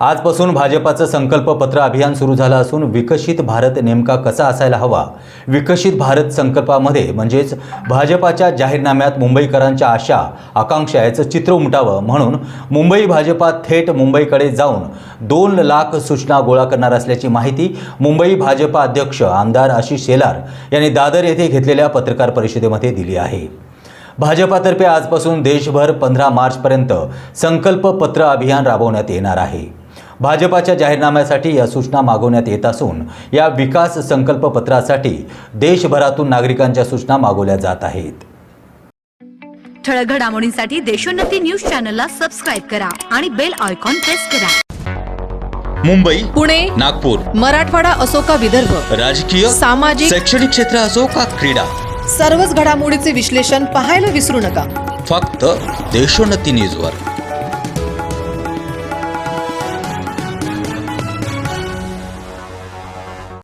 आजपासून भाजपाचं संकल्पपत्र अभियान सुरू झालं असून विकसित भारत नेमका कसा असायला हवा? विकसित भारत संकल्पामध्ये म्हणजेच भाजपाच्या जाहीरनाम्यात मुंबईकरांच्या आशा आकांक्षा याचं चित्र उमटावं म्हणून मुंबई भाजपा थेट मुंबईकडे जाऊन दोन लाख सूचना गोळा करणार असल्याची माहिती मुंबई भाजपा अध्यक्ष आमदार आशिष शेलार यांनी दादर येथे घेतलेल्या पत्रकार परिषदेमध्ये दिली आहे. भाजपातर्फे आजपासून देशभर पंधरा मार्चपर्यंत संकल्पपत्र अभियान राबवण्यात येणार आहे. भाजपाच्या जाहीरनाम्यासाठी या सूचना मागवण्यात येत असून या विकास संकल्पपत्रासाठी देशभरातून नागरिकांच्या सूचना मागवल्या जात आहेत. ठळक घडामोडींसाठी देशोन्नती न्यूज चॅनलला सबस्क्राईब करा आणि बेल आयकॉन प्रेस करा. मुंबई पुणे नागपूर मराठवाडा असो का विदर्भ राजकीय सामाजिक शैक्षणिक क्षेत्र असो का क्रीडा सर्वच घडामोडीचे विश्लेषण पाहायला विसरू नका. फक्त देशोन्नती न्यूजवर.